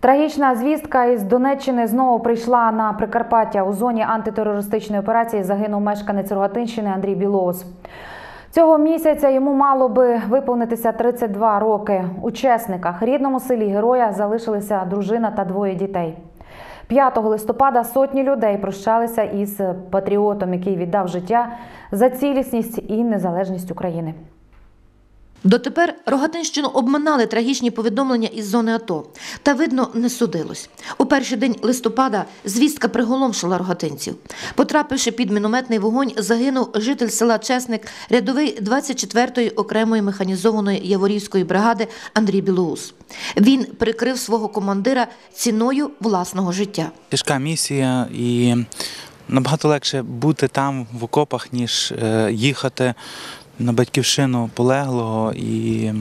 Трагічна звістка із Донеччини знову прийшла на Прикарпаття. У зоні антитерористичної операції загинув мешканець Рогатинщини Андрій Білоус. Цього місяця йому мало би виповнитися 32 роки. У Чесниках, рідному селі героя, залишилися дружина та двоє дітей. 5 листопада сотні людей прощалися із патріотом, який віддав життя за цілісність і незалежність України. Дотепер Рогатинщину обминали трагічні повідомлення із зони АТО. Та, видно, не судилось. У перший день листопада звістка приголомшила рогатинців. Потрапивши під мінометний вогонь, загинув житель села Чесник, рядовий 24-ї окремої механізованої Яворівської бригади Андрій Білоус. Він прикрив свого командира ціною власного життя. Тяжка місія і набагато легше бути там в окопах, ніж е, їхати на батьківщину полеглого і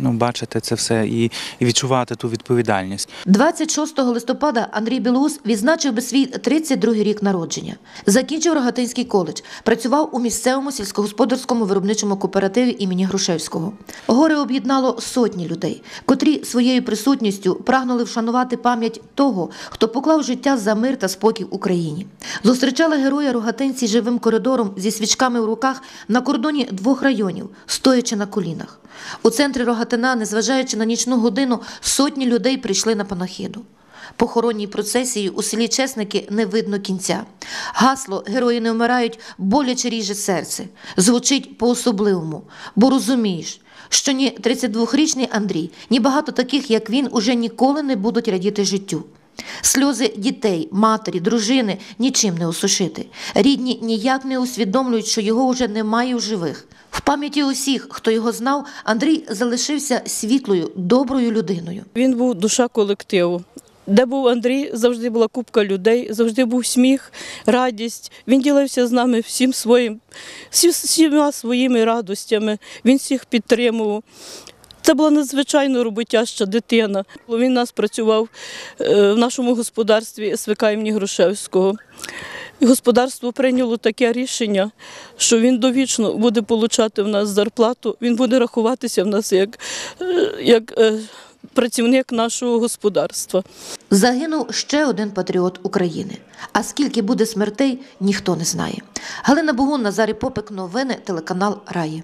ну, бачити це все і, відчувати ту відповідальність. 26 листопада Андрій Білоус відзначив би свій 32-й рік народження. Закінчив Рогатинський коледж, працював у місцевому сільськогосподарському виробничому кооперативі імені Грушевського. Горе об'єднало сотні людей, котрі своєю присутністю прагнули вшанувати пам'ять того, хто поклав життя за мир та спокій в Україні. Зустрічали героя рогатинці живим коридором зі свічками в руках на кордоні двох районів, стоячи на колінах. У центрі Рогатина, незважаючи на нічну годину, сотні людей прийшли на панахиду. Похоронній процесії у селі Чесники не видно кінця. Гасло Герої не вмирають боляче ріже серце. Звучить по-особливому, бо розумієш, що ні 32-річний Андрій, ні багато таких, як він, уже ніколи не будуть радіти життю. Сльози дітей, матері, дружини нічим не осушити. Рідні ніяк не усвідомлюють, що його вже немає в живих. В пам'яті усіх, хто його знав, Андрій залишився світлою, доброю людиною. Він був душа колективу. Де був Андрій, завжди була купка людей, завжди був сміх, радість. Він ділився з нами всім своїм, всіма своїми радостями. Він всіх підтримував. Це була надзвичайно роботяща дитина. Він нас працював е, в нашому господарстві СВК імені Грушевського. Господарство прийняло таке рішення, що він довічно буде отримати в нас зарплату, він буде рахуватися в нас як, е, як е, працівник нашого господарства. Загинув ще один патріот України. А скільки буде смертей, ніхто не знає. Галина Богун, Назарій Попик, новини, телеканал Раї.